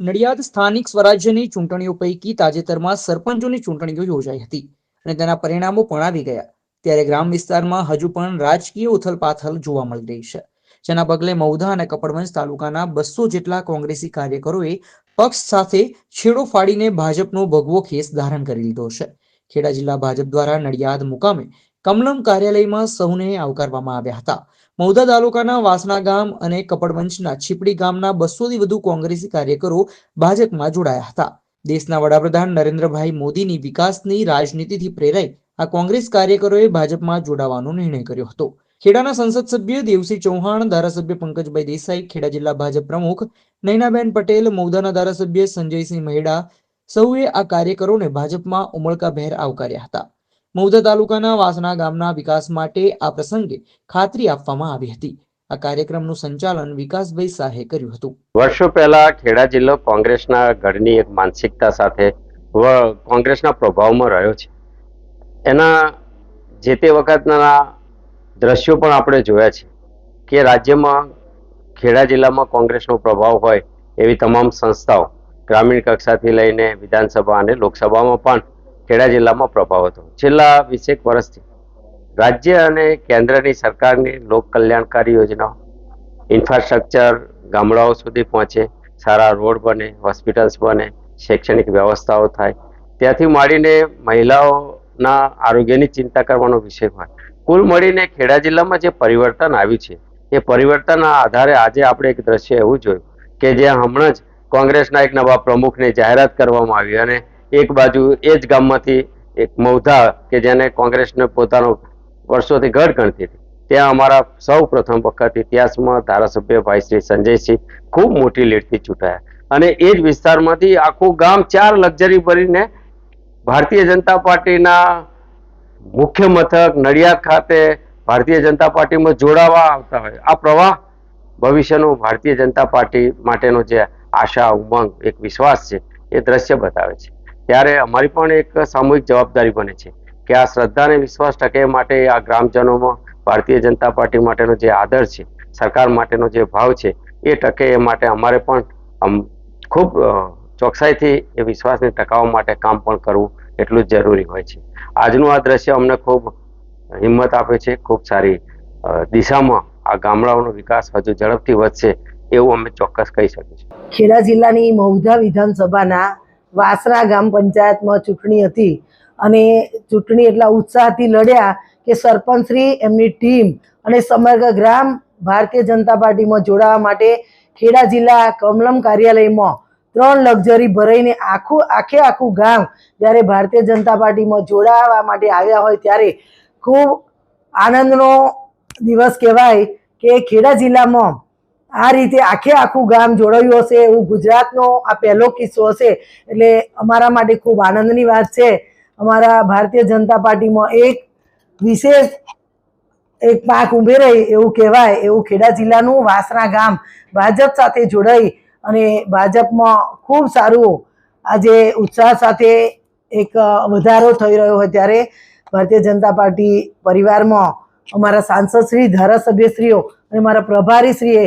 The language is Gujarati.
નડિયાદ સ્થાનિક સ્વરાજ્યની ચૂંટણીઓ પૈકી તાજેતરમાં સરપંચોની ચૂંટણીઓ યોજાઈ હતી અને તેના પરિણામો પણ આવી ગયા. ત્યારે ગ્રામ વિસ્તારમાં હજુ પણ રાજકીય ઉથલપાથલ જોવા મળી રહી છે. જેના પગલે મૌધા અને કપડવંજ તાલુકાના બસો જેટલા કોંગ્રેસી કાર્યકરોએ પક્ષ સાથે છેડો ફાડીને ભાજપનો ભગવો ખેસ ધારણ કરી લીધો છે. ખેડા જિલ્લા ભાજપ દ્વારા નડિયાદ મુકામે કમલમ કાર્યાલયમાં સૌને આવકારવામાં આવ્યા હતા. મૌધા તાલુકાના વાસણા ગામ અને કપડવંશના છીપડી ગામના બસોથી વધુ કોંગ્રેસી કાર્યકરો ભાજપમાં જોડાયા હતા. દેશના વડાપ્રધાન નરેન્દ્રભાઈ મોદીની વિકાસની રાજનીતિથી પ્રેરાઈ આ કોંગ્રેસ કાર્યકરોએ ભાજપમાં જોડાવાનો નિર્ણય કર્યો હતો. ખેડાના સંસદ સભ્ય દેવસિંહ ચૌહાણ, ધારાસભ્ય પંકજભાઈ દેસાઈ, ખેડા જિલ્લા ભાજપ પ્રમુખ નૈનાબેન પટેલ મૌદાના ધારાસભ્ય સંજયસિંહ મહેડા સૌએ આ કાર્યકરોને ભાજપમાં ઉમળકાભેર આવકાર્યા હતા. મૌધા તાલુકાના વાસણા ગામના વિકાસ માટે આ પ્રસંગે ખાતરી આપવામાં આવી હતી. આ કાર્યક્રમનું સંચાલન વિકાસભાઈ શાહે કર્યું હતું. વર્ષો પહેલા ખેડા જિલ્લો કોંગ્રેસના ગઢની એક માનસિકતા સાથે કોંગ્રેસના પ્રભાવમાં રહ્યો છે. એના જે તે વખતના દ્રશ્યો પણ આપણે જોયા છે કે રાજ્યમાં ખેડા જિલ્લામાં કોંગ્રેસનો પ્રભાવ હોય એવી તમામ સંસ્થાઓ ગ્રામીણ કક્ષાથી લઈને વિધાનસભા અને લોકસભામાં પણ ખેડા જિલ્લામાં પ્રભાવ હતો. છેલ્લા વીસેક વર્ષથી રાજ્ય અને કેન્દ્રની સરકારની લોક કલ્યાણકારી યોજનાઓ, ઇન્ફ્રાસ્ટ્રક્ચર ગામડાઓ સુધી પહોંચે, સારા રોડ બને, હોસ્પિટલ્સ બને, શૈક્ષણિક વ્યવસ્થાઓ થાય, ત્યાંથી માંડીને મહિલાઓના આરોગ્યની ચિંતા કરવાનો વિષય હોય કુલ મળીને ખેડા જિલ્લામાં જે પરિવર્તન આવ્યું છે, એ પરિવર્તનના આધારે આજે આપણે એક દ્રશ્ય એવું જોયું કે જ્યાં હમણાં જ કોંગ્રેસના એક નવા પ્રમુખની જાહેરાત કરવામાં આવી અને એક બાજુ એ જ ગામમાંથી એક મૌધા કે જેને કોંગ્રેસને પોતાનો વર્ષોથી ગઢ ગણતી હતી. ત્યાં અમારા સૌ પ્રથમ વખત ઇતિહાસમાં ધારાસભ્ય ભાઈ શ્રી સંજયસિંહ ખૂબ મોટી લીડથી ચૂંટાયા. અને એ જ વિસ્તારમાંથી આખું ગામ ચાર લક્ઝરી ભરીને ભારતીય જનતા પાર્ટીના મુખ્ય મથક નડિયાદ ખાતે ભારતીય જનતા પાર્ટીમાં જોડાવા આવતા હોય. આ પ્રવાહ ભવિષ્યનું ભારતીય જનતા પાર્ટી માટેનો જે આશા, ઉમંગ, એક વિશ્વાસ છે, એ દ્રશ્ય બતાવે છે. ત્યારે અમારી પણ એક સામૂહિક જવાબદારી બને છે કે આ શ્રદ્ધા અને વિશ્વાસ ટકે માટે આ ગ્રામજનોમાં ભારતીય જનતા પાર્ટી માટેનો જે આદર છે, સરકાર માટેનો જે ભાવ છે, એ ટકે એ માટે અમારે પણ ખૂબ ચોકસાઈથી એ વિશ્વાસને ટકાવવા માટે કામ પણ કરવું એટલું જ જરૂરી હોય છે. આજનું આ દ્રશ્ય અમને ખૂબ હિંમત આપે છે, ખૂબ સારી દિશામાં આ ગામડાઓનો વિકાસ હજુ ઝડપથી વધશે એવું અમે ચોક્કસ કહી શકીશું ખેડા જિલ્લાની મૌધા વિધાનસભાના વાસરા ગામ પંચાયતમાં ચૂંટણી હતી અને ચૂંટણી એટલા ઉત્સાહથી લડ્યા કે સરપંચશ્રી, એમની ટીમ અને સમગ્ર ગ્રામ ભારતીય જનતા પાર્ટીમાં જોડાવા માટે ખેડા જિલ્લા કમલમ કાર્યાલયમાં ત્રણ લક્ઝરી ભરાઈને આખું, આખે આખું ગામ જ્યારે ભારતીય જનતા પાર્ટીમાં જોડાવા માટે આવ્યા હોય ત્યારે ખૂબ આનંદનો દિવસ કહેવાય કે ખેડા જિલ્લામાં આ રીતે આખે આખું ગામ જોડાયું હશે. એવું ગુજરાતનો આ પહેલો કિસ્સો હશે. એટલે અમારા માટે ખૂબ આનંદની વાત છે. અમારા ભારતીય જનતા પાર્ટીમાં એક વિશેષ એક પાક રહી એવું કહેવાય. એવું ખેડા જિલ્લાનું વાસણા ગામ ભાજપ સાથે જોડાઈ અને ભાજપમાં ખૂબ સારું આજે ઉત્સાહ સાથે એક વધારો થઈ રહ્યો હોય ત્યારે ભારતીય જનતા પાર્ટી પરિવારમાં અમારા સાંસદશ્રી ધારાસભ્યશ્રીઓ અને મારા પ્રભારીશ્રીએ